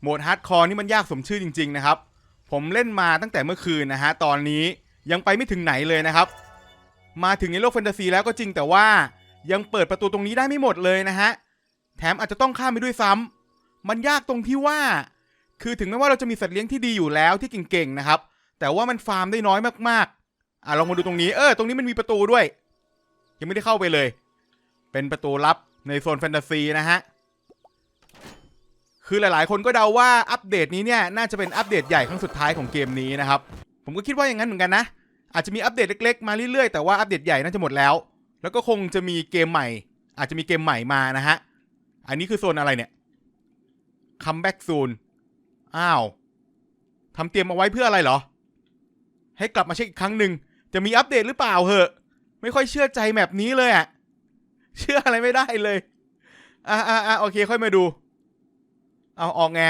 โหมดฮาร์ดคอร์นี่มันยากสมชื่อจริง ๆ นะครับ ผมเล่นมาตั้งแต่เมื่อคืนนะฮะ ตอนนี้ยังไปไม่ถึงไหนเลยนะครับ มาถึงในโลกแฟนตาซีแล้วก็จริงแต่ว่ายังเปิดประตูตรงนี้ได้ไม่หมดเลยนะฮะ แถมอาจจะต้องข้ามไปด้วยซ้ำมันยากตรงที่ว่า คือถึงแม้ว่าเราจะมีสัตว์เลี้ยงที่ดีอยู่แล้วที่เก่งๆนะครับ แต่ว่ามันฟาร์มได้น้อยมากๆ อะลองมาดูตรงนี้ เออ ตรงนี้มันมีประตูด้วย ยังไม่ได้เข้าไปเลย เป็นประตูลับในโซนแฟนตาซีนะฮะ คือหลายๆ คนก็เดาว่าอัปเดตนี้เนี่ยน่าจะเป็นอัปเดตใหญ่ครั้งสุดท้ายของเกมนี้นะครับ ผมก็คิดว่าอย่างนั้นเหมือนกันนะ อาจจะมีอัปเดตเล็กๆ มาเรื่อยๆ แต่ว่าอัปเดตใหญ่น่าจะหมดแล้ว แล้วก็คงจะมีเกมใหม่ อาจจะมีเกมใหม่มานะฮะ อันนี้คือโซนอะไรเนี่ย comeback soon อ้าวทำเตรียมเอาไว้เพื่ออะไรเหรอ ให้กลับมาเช็คอีกครั้งหนึ่งจะมีอัปเดตหรือเปล่าเหอะ ไม่ค่อยเชื่อใจแมปนี้เลยอะเชื่ออะไรไม่ได้เลย อ่าอ่าอ่าโอเค ค่อยมาดู เอาออกไง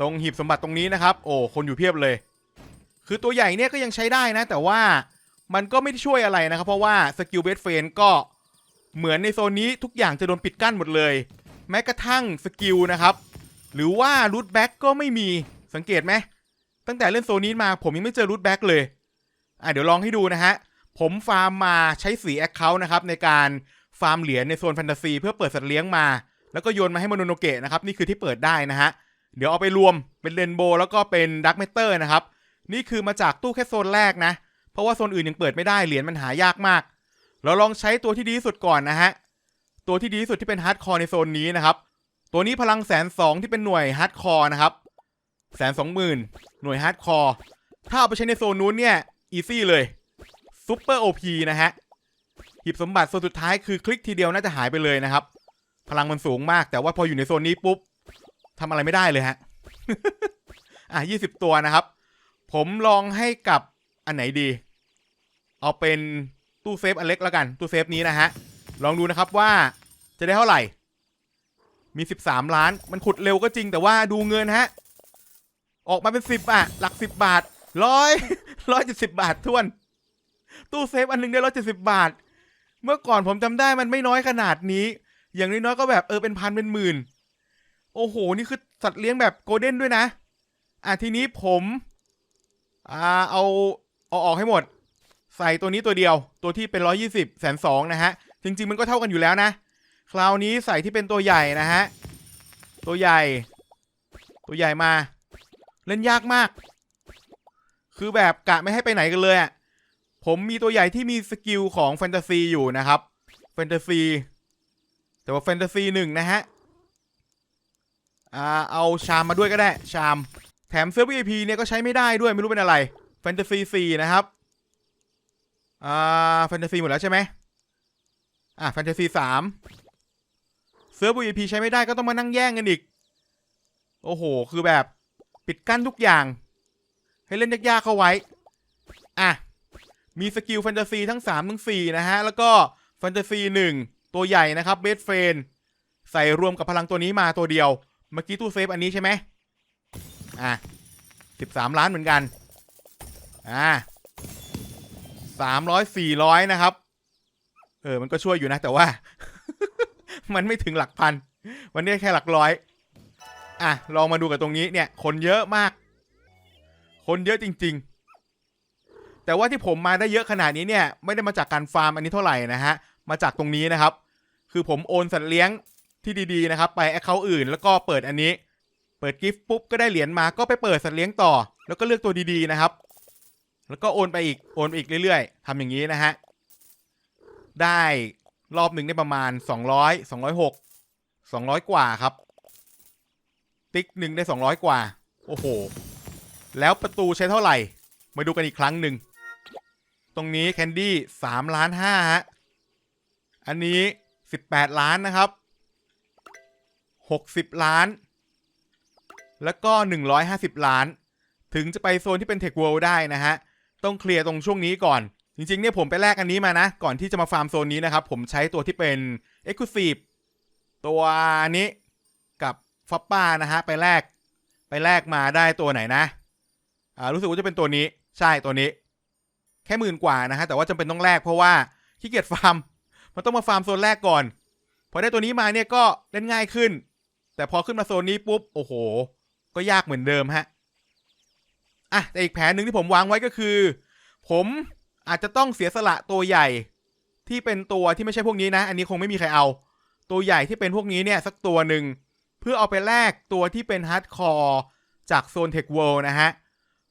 ตรงหีบสมบัติตรงนี้นะครับ โอ้คนอยู่เพียบเลย คือตัวใหญ่เนี่ยก็ยังใช้ได้นะ แต่ว่ามันก็ไม่ได้ช่วยอะไรนะครับ เพราะว่าสกิลเบสเฟนก็เหมือนในโซนนี้ทุกอย่างจะโดนปิดกั้นหมดเลย แม้กระทั่งสกิลนะครับ หรือว่ารูทแบ็กก็ไม่มีสังเกตไหมตั้งแต่เล่นโซนนี้มาผมยังไม่เจอรูทแบ็กเลยอะเดี๋ยวลองให้ดูนะฮะผมฟาร์มมาใช้สีแอคเคาท์นะครับในการฟาร์มเหรียญในโซนแฟนตาซีเพื่อเปิดสัตว์เลี้ยงมา แล้วก็โยนมาให้มโนโนเกะนะครับนี่คือที่เปิดได้นะฮะเดี๋ยวเอาไปรวมเป็นเรนโบว์แล้วก็เป็นดักเมเตอร์นะครับนี่คือมาจากตู้แค่โซนแรกนะ เพราะว่าโซนอื่นยังเปิดไม่ได้เหรียญมันหายากมาก เราลองใช้ตัวที่ดีที่สุดก่อนนะฮะตัวที่ดีที่สุดที่เป็นฮาร์ดคอร์ในโซนนี้นะครับตัวนี้พลังแสนสองที่เป็นหน่วยฮาร์ดคอร์นะครับแสนสองหมื่นหน่วยฮาร์ดคอร์ถ้าเอาไปใช้ในโซนนู้นเนี่ยอีซี่เลยซูเปอร์โอพีนะฮะหยิบสมบัติโซนสุดท้ายคือคลิกทีเดียวน่าจะหายไปเลยนะครับ พลังมันสูงมาก แต่ว่าพออยู่ในโซนนี้ปุ๊บทำอะไรไม่ได้เลยฮะ อะยี่สิบตัวนะครับ ผมลองให้กับอันไหนดี เอาเป็นตู้เซฟอันเล็กแล้วกัน ตู้เซฟนี้นะฮะ ลองดูนะครับว่าจะได้เท่าไหร่ มี13ล้าน มันขุดเร็วก็จริงแต่ว่าดูเงินฮะ ออกมาเป็น10อะ หลัก10บบาทร้อยร้อยเจ็ดสิบบาททวน ตู้เซฟอันหนึงได้ร้อยเจ็ดสิบาท เมื่อก่อนผมจำได้มันไม่น้อยขนาดนี้ อย่างน้อยๆก็แบบเออเป็นพันเป็นหมื่น โอ้โห นี่คือสัตว์เลี้ยงแบบโกลเด้นด้วยนะ อะทีนี้ผมอ่าเอาเอาออกให้หมด ใส่ตัวนี้ตัวเดียว ตัวที่เป็นร้อยยี่สิบแสนสองนะฮะ จริง ๆ มันก็เท่ากันอยู่แล้วนะ คราวนี้ใส่ที่เป็นตัวใหญ่นะฮะ ตัวใหญ่ ตัวใหญ่มา เล่นยากมาก คือแบบกะไม่ให้ไปไหนกันเลยอะ่ะผมมีตัวใหญ่ที่มีสกิลของแฟนตาซีอยู่นะครับ แฟนตาซี แต่ว่าแฟนตาซีหนึ่งนะฮะ อ่า เอาชามมาด้วยก็ได้ ชาม แถมเซิร์ฟ VIP เนี่ยก็ใช้ไม่ได้ด้วยไม่รู้เป็นอะไร แฟนตาซีสี่นะครับ อ่า แฟนตาซีหมดแล้วใช่ไหมอะแฟนตาซีสามเซิร์ฟ VIP ใช้ไม่ได้ก็ต้องมานั่งแย่งกันอีก โอ้โห คือแบบปิดกั้นทุกอย่าง ให้เล่นยากๆเข้าไว้ อะ มีสกิลแฟนตาซีทั้ง3ทั้ง4นะฮะ แล้วก็แฟนตาซี1 ตัวใหญ่นะครับเบสเฟนใส่รวมกับพลังตัวนี้มาตัวเดียว เมื่อกี้ตู้เซฟอันนี้ใช่ไหมอะ13ล้านเหมือนกัน อะ300 400นะครับ เออ มันก็ช่วยอยู่นะ แต่ว่า มันไม่ถึงหลักพัน วันนี้แค่หลักร้อย อะ ลองมาดูกับตรงนี้เนี่ย คนเยอะมาก คนเยอะจริง ๆ แต่ว่าที่ผมมาได้เยอะขนาดนี้เนี่ย ไม่ได้มาจากการฟาร์มอันนี้เท่าไหร่นะฮะ มาจากตรงนี้นะครับ คือผมโอนสัตว์เลี้ยงที่ดีๆนะครับ ไปแอคเคาท์อื่น แล้วก็เปิดอันนี้ เปิดกิฟต์ปุ๊บก็ได้เหรียญมาก็ไปเปิดสัตว์เลี้ยงต่อ แล้วก็เลือกตัวดีๆนะครับ แล้วก็โอนไปอีกโอนไปอีกเรื่อยๆทำอย่างนี้นะฮะได้รอบหนึ่งได้ประมาณ 200 206 200 กว่าครับ ติ๊กหนึ่งได้ 200 กว่า โอ้โห แล้วประตูใช้เท่าไหร่ มาดูกันอีกครั้งหนึ่ง ตรงนี้แคนดี้3ล้าน5ฮะ อันนี้ 18 ล้านนะครับ 60 ล้าน แล้วก็ 150 ล้าน ถึงจะไปโซนที่เป็นเทคเวิลด์ได้นะฮะ ต้องเคลียร์ตรงช่วงนี้ก่อน จริงๆเนี่ยผมไปแลกอันนี้มานะ ก่อนที่จะมาฟาร์มโซนนี้นะครับ ผมใช้ตัวที่เป็น Exclusive ตัวนี้กับฟอปป้านะฮะ ไปแลกไปแลกมาได้ตัวไหนนะ อ่ารู้สึกว่าจะเป็นตัวนี้ ใช่ตัวนี้ แค่หมื่นกว่านะฮะ แต่ว่าจำเป็นต้องแลกเพราะว่าขี้เกียจฟาร์ม มันต้องมาฟาร์มโซนแรกก่อน พอได้ตัวนี้มาเนี่ยก็เล่นง่ายขึ้น แต่พอขึ้นมาโซนนี้ปุ๊บ โอ้โห ก็ยากเหมือนเดิมฮะ อะ แต่อีกแผนหนึ่งที่ผมวางไว้ก็คือ ผมอาจจะต้องเสียสละตัวใหญ่ที่เป็นตัวที่ไม่ใช่พวกนี้นะ อันนี้คงไม่มีใครเอา ตัวใหญ่ที่เป็นพวกนี้เนี่ยสักตัวหนึ่งเพื่อเอาไปแลกตัวที่เป็นฮาร์ดคอร์จากโซนเทคเวิลด์นะฮะ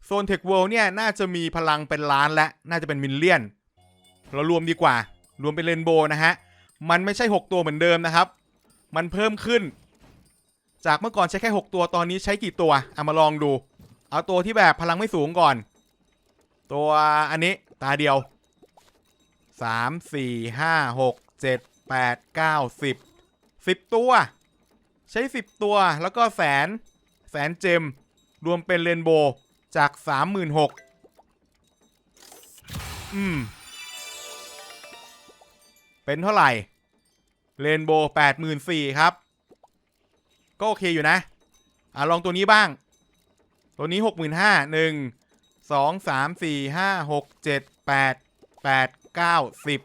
โซนเทคเวิลด์เนี่ยน่าจะมีพลังเป็นล้านและ น่าจะเป็นมิลเลียน เรารวมดีกว่า รวมเป็นเรนโบว์นะฮะ มันไม่ใช่ 6 ตัวเหมือนเดิมนะครับ มันเพิ่มขึ้น จากเมื่อก่อนใช้แค่ 6 ตัวตอนนี้ใช้กี่ตัวเอามาลองดู เอาตัวที่แบบพลังไม่สูงก่อน ตัวอันนี้ตาเดียว 3 4 5 6 7 8 9 10 10 ตัว ใช้ 10 ตัวแล้วก็แสนแสนเจม รวมเป็นเรนโบว์จาก 36,000อืม เป็นเท่าไหร่เรนโบว์แปดหมื่นสี่ครับ ก็โอเคอยู่นะ อ่าลองตัวนี้บ้าง ตัวนี้หกหมื่นห้าหนึ่งสองสามสี่ห้าหกเจ็ดแปดแปดเก้าสิบ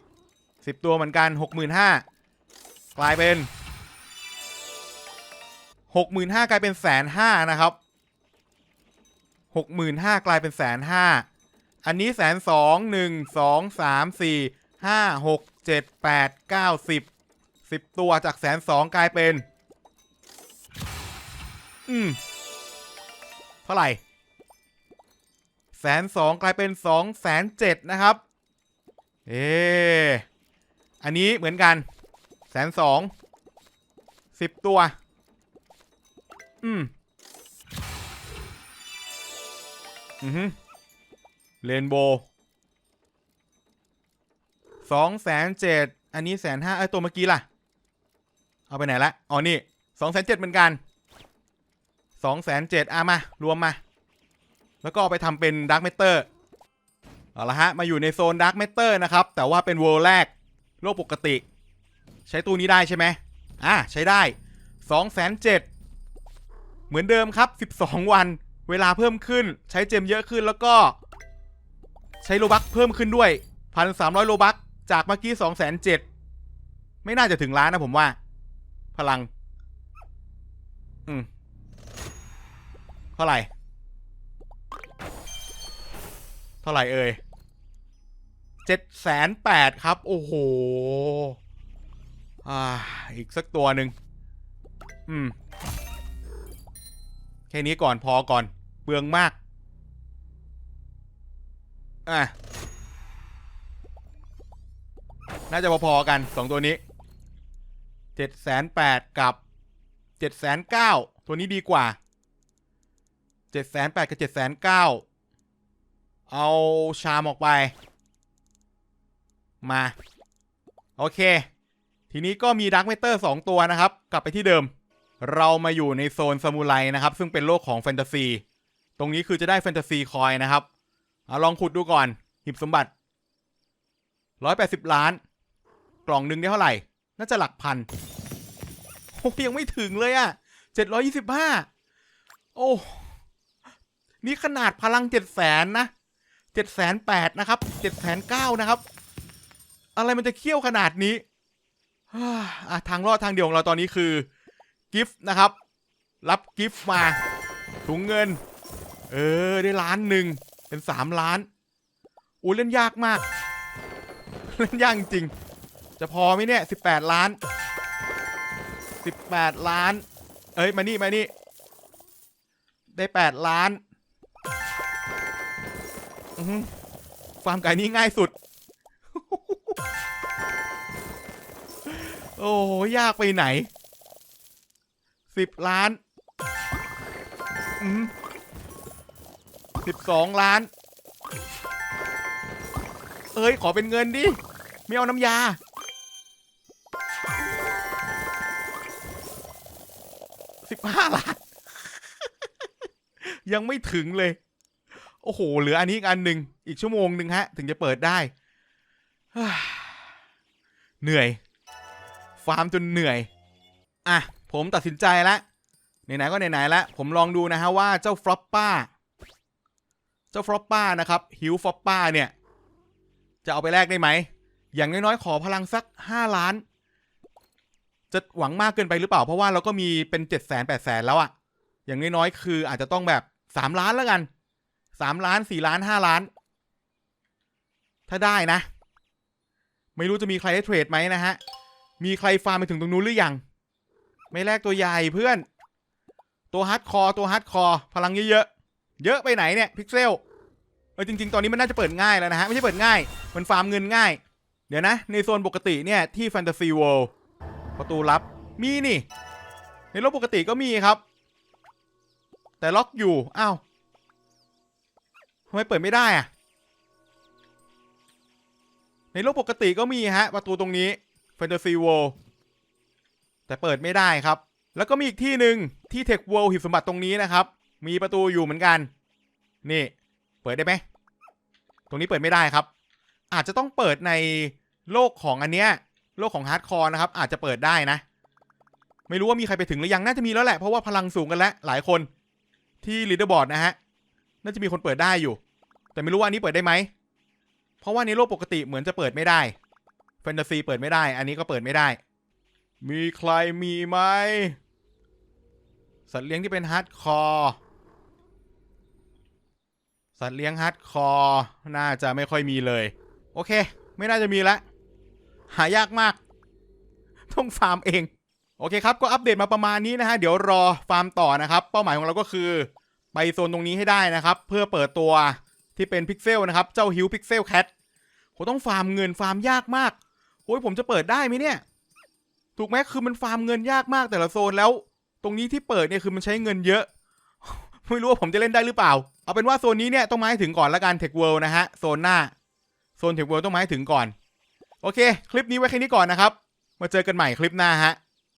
สิบตัวเหมือนกันหกหมื่นห้ากลายเป็นหกหมื่นห้ากลายเป็นแสนห้านะครับหกหมื่นห้ากลายเป็นแสนห้าอันนี้แสนสองหนึ่งสองสามสี่ ห้าหกเจ็ดแปดเก้าสิบสิบตัวจากแสนสองกลายเป็น อืม เท่าไหร่แสนสองกลายเป็นสองแสนเจ็ดนะครับ เอออันนี้เหมือนกันแสนสองสิบตัว อืม อือฮึเรนโบว์ สองแสนเจ็ดอันนี้แสนห้าไอ้ตัวเมื่อกี้ล่ะ เอาไปไหนละอ๋อนี่สองแสนเจ็ดเหมือนกันสองแสนเจ็ดอะมา รวมมา แล้วก็เอาไปทำเป็นด a r k กเมเตอร์เอาละฮะ มาอยู่ในโซนด a r k กเมเตอร์นะครับ แต่ว่าเป็นเวอร์แรก โลกปกติ ใช้ตู้นี้ได้ใช่ไหมอะ ใช้ได้สองแสนเจ็ดเหมือนเดิมครับ 12 วัน เวลาเพิ่มขึ้น ใช้เจมเยอะขึ้นแล้วก็ ใช้โลบักเพิ่มขึ้นด้วย 1,300โลบัก จากเมื่อกี้207,000ไม่น่าจะถึงล้านนะผมว่า พลัง อืมเท่าไหร่ เท่าไหร่เอ่ยเจ็ดแสนแปดครับ โอ้โห อ่า อีกสักตัวหนึ่งอืม แค่นี้ก่อนพอก่อนเปลืองมาก อะ น่าจะพอๆกันสองตัวนี้เจ็ดแสนแปดกับเจ็ดแสนเก้าตัวนี้ดีกว่าเจ็ดแสนแปดกับเจ็ดแสนเก้าเอาชามออกไป มา โอเค ทีนี้ก็มีดักเมเตอร์สองตัวนะครับ กลับไปที่เดิม เรามาอยู่ในโซนซามูไรนะครับ ซึ่งเป็นโลกของแฟนตาซี ตรงนี้คือจะได้แฟนตาซีคอยนะครับเอาลองขุดดูก่อน หิบสมบัติ 180 ล้าน ล่องหนึ่งได้เท่าไหร่ น่าจะหลักพันโอ้ยังไม่ถึงเลยอะ725โอ้ นี่ขนาดพลัง7 0 0แสนนะ7 8 0 0นแปดนะครับ7 9 0 0นเก้านะครับ อะไรมันจะเคี่ยวขนาดนี้อะทางรอดทางเดียวของเราตอนนี้คือ กิฟต์นะครับ รับกิฟต์มา ถุงเงิน เออ ได้ล้านหนึ่ง เป็นสามล้านอู้เล่นยากมาก เล่นยากจริง จะพอไหมเนี่ยสิบแปดล้านสิบแปดล้าน เอ้ย มานี่ มานี่ ได้แปดล้านฟาร์มไก่นี้ง่ายสุด โอ้โห ยากไปไหนสิบล้านสิบสองล้าน เอ้ย ขอเป็นเงินดิ ไม่เอาน้ำยา ห้าล้าน ยังไม่ถึงเลย โอ้โห เหลืออันนี้อีกอันหนึ่งอีกชั่วโมงหนึ่งฮะ ถึงจะเปิดได้ เหนื่อย ฟาร์มจนเหนื่อย อะ ผมตัดสินใจแล้วไหนๆก็ไหนๆแล้วผมลองดูนะฮะว่าเจ้าฟลอปป้า เจ้าฟลอปป้านะครับฮิวฟลอปป้าเนี่ย จะเอาไปแลกได้ไหม อย่างน้อยๆ ขอพลังสัก 5 ล้าน จะหวังมากเกินไปหรือเปล่า เพราะว่าเราก็มีเป็น7 0 0 0 0 8 0 0 0แล้วอะอย่างน้อยๆคืออาจจะต้องแบบสามล้านแล้วกันสามล้านสี่ล้านห้าล้าน ถ้าได้นะ ไม่รู้จะมีใครได้เทรดไหมนะฮะ มีใครฟาร์มไปถึงตรงนู้นหรือยัง ไม่แลกตัวใหญ่เพื่อน ตัวฮาร์ดคอร์ตัวฮาร์ดคอร์พลังเยอะๆ เยอะไปไหนเนี่ยพิกเซลเออจริง ๆ ตอนนี้มันน่าจะเปิดง่ายแล้วนะฮะ ไม่ใช่เปิดง่าย มันฟาร์มเงินง่าย เดี๋ยวนะ ในโซนปกติเนี่ยที่แฟนตาซีเวิลด์ ประตูลับมีนี่ ในโลกปกติก็มีครับ แต่ล็อกอยู่ อ้าวทำไมเปิดไม่ได้อะในโลกปกติก็มีฮะ ประตูตรงนี้ Fantasy World แต่เปิดไม่ได้ครับ แล้วก็มีอีกที่หนึ่งที่ Tech World หีบสมบัติตรงนี้นะครับ มีประตูอยู่เหมือนกัน นี่ เปิดได้ไหม ตรงนี้เปิดไม่ได้ครับ อาจจะต้องเปิดในโลกของอันเนี้ย โลกของฮาร์ดคอร์นะครับ อาจจะเปิดได้นะ ไม่รู้ว่ามีใครไปถึงหรือยังน่าจะมีแล้วแหละ เพราะว่าพลังสูงกันแล้วหลายคนที่ลีดเดอร์บอร์ดนะฮะ น่าจะมีคนเปิดได้อยู่ แต่ไม่รู้ว่าอันนี้เปิดได้ไหม เพราะว่าในโลกปกติเหมือนจะเปิดไม่ได้ แฟนตาซีเปิดไม่ได้ อันนี้ก็เปิดไม่ได้ มีใครมีไหม สัตว์เลี้ยงที่เป็นฮาร์ดคอร์ สัตว์เลี้ยงฮาร์ดคอร์ น่าจะไม่ค่อยมีเลย โอเค ไม่น่าจะมีละ หายากมาก ต้องฟาร์มเอง โอเคครับ ก็อัปเดตมาประมาณนี้นะฮะ เดี๋ยวรอฟาร์มต่อนะครับ เป้าหมายของเราก็คือ ไปโซนตรงนี้ให้ได้นะครับ เพื่อเปิดตัวที่เป็นพิกเซลนะครับ เจ้าฮิวพิกเซลแคทโหต้องฟาร์มเงินฟาร์มยากมากโอ้ยผมจะเปิดได้ไหมเนี่ย ถูกไหมคือมันฟาร์มเงินยากมากแต่ละโซนแล้ว ตรงนี้ที่เปิดเนี่ยคือมันใช้เงินเยอะ ไม่รู้ว่าผมจะเล่นได้หรือเปล่า เอาเป็นว่าโซนนี้เนี่ยต้องมาให้ถึงก่อนละกันเทคเวิลด์นะฮะโซนหน้าโซนเทคเวิลด์ต้องมาให้ถึงก่อน โอเค คลิปนี้ไว้แค่นี้ก่อนนะครับ มาเจอกันใหม่คลิปหน้าฮะ